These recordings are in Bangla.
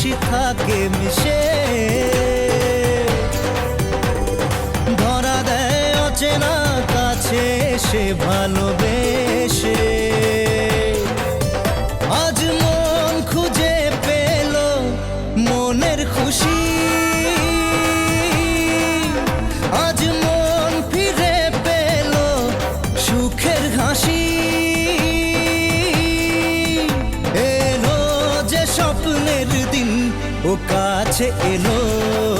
খুশি থাকে মিশে। ধরা দেয় অচেনা কাছে সে ভালোবেসে। আজ মন খুঁজে পেল মনের ও কাছে এলো।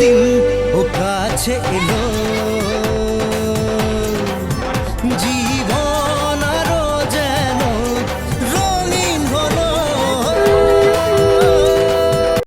দিন ও কাছে এলো।